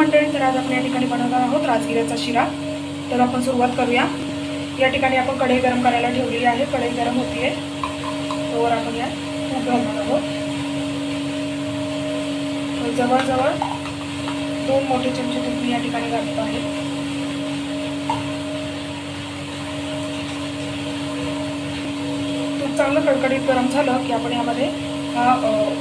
मंडळी तर आज आपण या ठिकाणी बनवणार आहोत राजगिऱ्याचा शिरा. तर आपण सुरुवात करूया. या ठिकाणी आपण कढई गरम करायला ठेवलेली आहे. कढई गरम होतीये. तोवर आपण या तूप घालणार आहोत. जवळजवळ दोन मोठे चमचे तूप मी या ठिकाणी घालत आहे. तूप चांगलं कडकडीत गरम झालं की आपण यामध्ये हा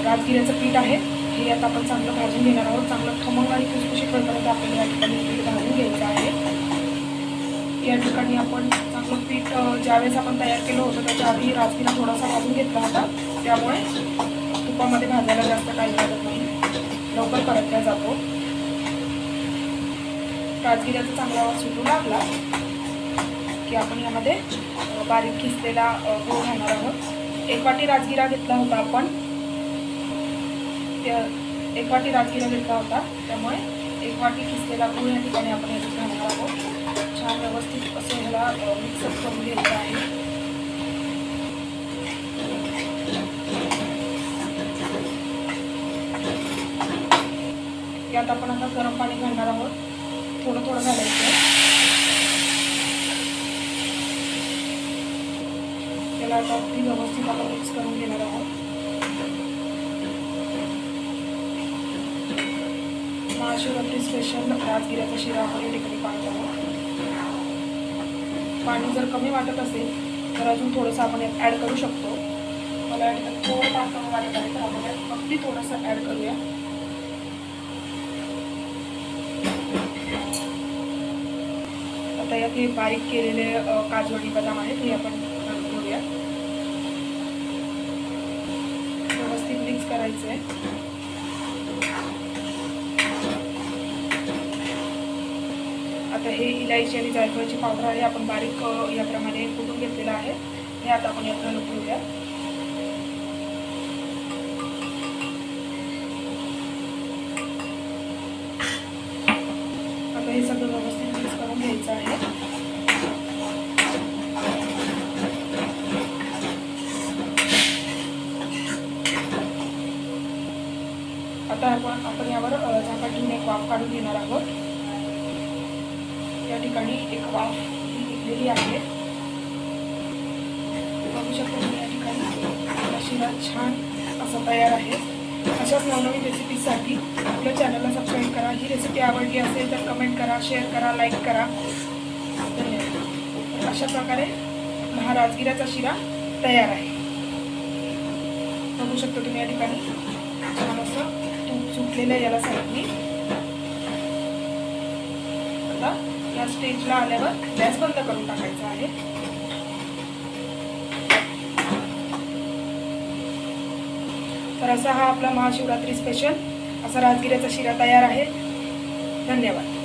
राजगिऱ्याचं पीठ आहे. की आता आपण चांगलं भाजून घेणार आहोत चांगलं खमंग आणि करणार होईपर्यंत आपल्याला या ठिकाणी पीठ भाजून घ्यायचं आहे. या ठिकाणी आपण चांगलं पीठ ज्यावेळेस आपण तयार केलं होतं त्याच्या आधी राजगिरा थोडासा भाजून घेतला होता. त्यामुळे तुपामध्ये भाजायला जास्त काही लागत नाही. लवकर परतल्या जातो. राजगिऱ्याचा चांगला आवाज सुटू लागला की आपण यामध्ये बारीक खिसलेला अ, गूळ घालणार आहोत. एक वाटी राजगिरा घेतला होता आपण. एक वाटी राजगिरा घेतला होता. त्यामुळे एक वाटी खिसलेला पूर्ण या ठिकाणी आपण याच्यात घालणार आहोत. छान व्यवस्थित असं ह्याला मिक्सअप करून घ्यायचं आहे. यात आपण आता गरम पाणी घालणार आहोत. थोडं थोडं घालायचं. त्याला आता अगदी व्यवस्थित आपण मिक्स करून घेणार आहोत. महाशिवरात्री स्पेशल राजगिऱ्याचा शिरा आपण या ठिकाणी पाहत आहोत. पाणी जर कमी वाटत असेल तर अजून थोडंसं आपण यात ॲड करू शकतो. मला या ठिकाणी थोडं पाणी कमी वाटत आहे तर आपण यात अगदी थोडंसं ॲड करूया. आता यात हे बारीक केलेले काजू आणि बदाम आहेत हे आपण घेऊया व्यवस्थित मिक्स करायचं आहे आता हे इलायची आणि जायफळची पावडर आहे आपण बारीक याप्रमाणे कुटून घेतलेलं आहे. हे आता आपण यात घालून घेऊया. आता हे सगळं व्यवस्थित मिक्स करून घ्यायचं आहे. आता आपण आपण यावर अ, झाकण ठेवून एक वाफ काढून घेणार आहोत. या ठिकाणी एक वाफ ही निघलेली आहे. बघू शकता तुम्ही या ठिकाणी आपला शिरा छान असा तयार आहे. अशाच नवनवीन रेसिपीजसाठी आपल्या चॅनलला सबस्क्राईब करा. ही रेसिपी आवडली असेल तर कमेंट करा शेअर करा लाईक करा. धन्यवाद. अशा प्रकारे महाराजगिराचा हा राजगिराचा शिरा तयार आहे. बघू शकता तुम्ही या ठिकाणी छान असं तूप सुटलेलं आहे याला साईडनी. आता ह्या स्टेजला आल्यावर गॅस बंद करून टाकायचा आहे. तर असा हा आपला महाशिवरात्री स्पेशल असा राजगिऱ्याचा शिरा तयार आहे. धन्यवाद.